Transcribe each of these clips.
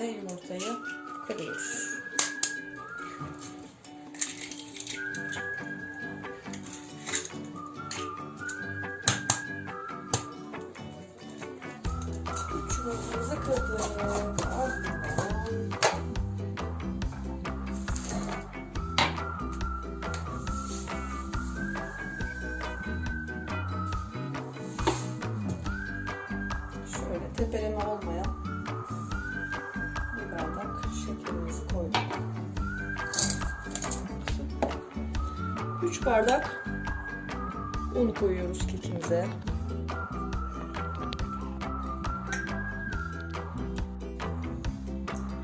tane yumurtayı kırıyoruz. Yumurtamızı kırdık. Şöyle tepeleme olmayan bardak şekerimizi koyduk. 3 bardak un koyuyoruz kekimize.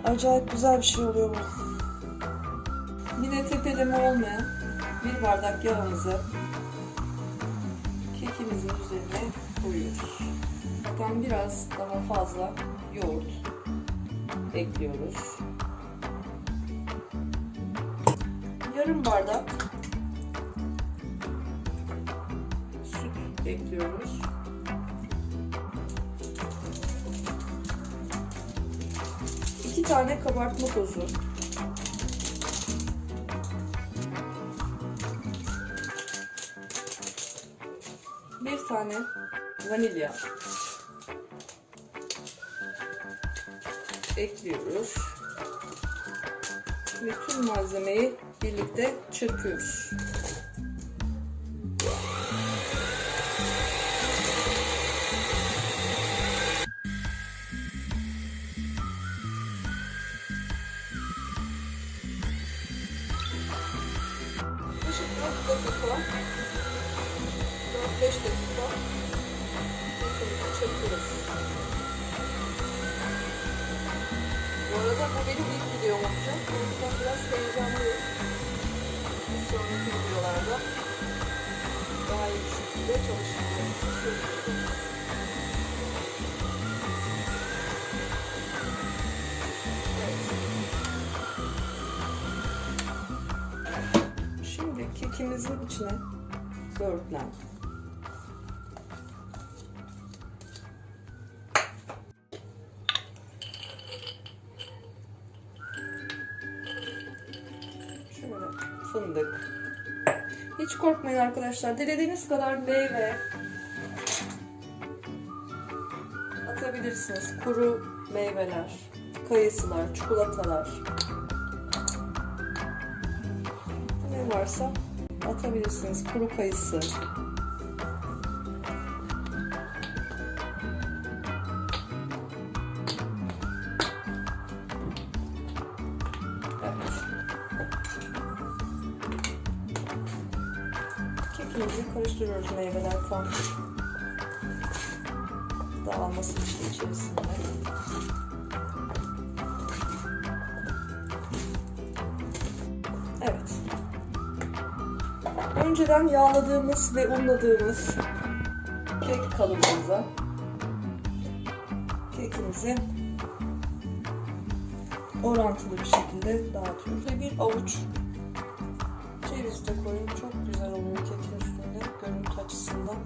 Acayip güzel bir şey oluyor bu. Yine tepeleme olmayan bir bardak yağımızı kekimizin üzerine koyuyoruz. Hatta biraz daha fazla yoğurt ekliyoruz. Yarım bardak süt ekliyoruz. İki tane kabartma tozu. Bir tane vanilya ekliyoruz. Ve tüm malzemeyi birlikte çırpıyoruz. Yaklaşık 4 dakika 4-5 dakika kesinlikle çırpıyoruz. Arada bu benim ilk videom olacak. O yüzden biraz heyecanlıyım. Bir sonraki videolarda daha iyi bir şekilde. Evet. Şimdi kekimizin içine böğürtlen. Fındık. Hiç korkmayın arkadaşlar. Dilediğiniz kadar meyve atabilirsiniz. Kuru meyveler, kayısılar, çikolatalar. Ne varsa atabilirsiniz. Kuru kayısı. Kekimizi karıştırıyoruz meyveler tam dağılması işte içerisinde. Evet. Önceden yağladığımız ve unladığımız kek kalıbımıza kekimizi orantılı bir şekilde dağıtıyoruz ve bir avuç ceviz de koyun çok güzel oluyor kekin üstünde görüntü açısından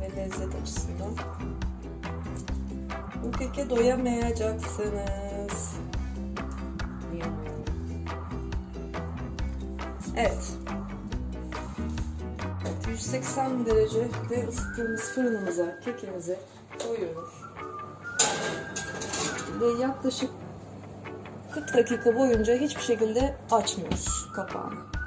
ve lezzet açısından. Bu keke doyamayacaksınız. Evet. Evet, 180 derecede ısıttığımız fırınımıza kekimizi koyuyoruz. Ve yaklaşık 40 dakika boyunca hiçbir şekilde açmıyoruz kapağını.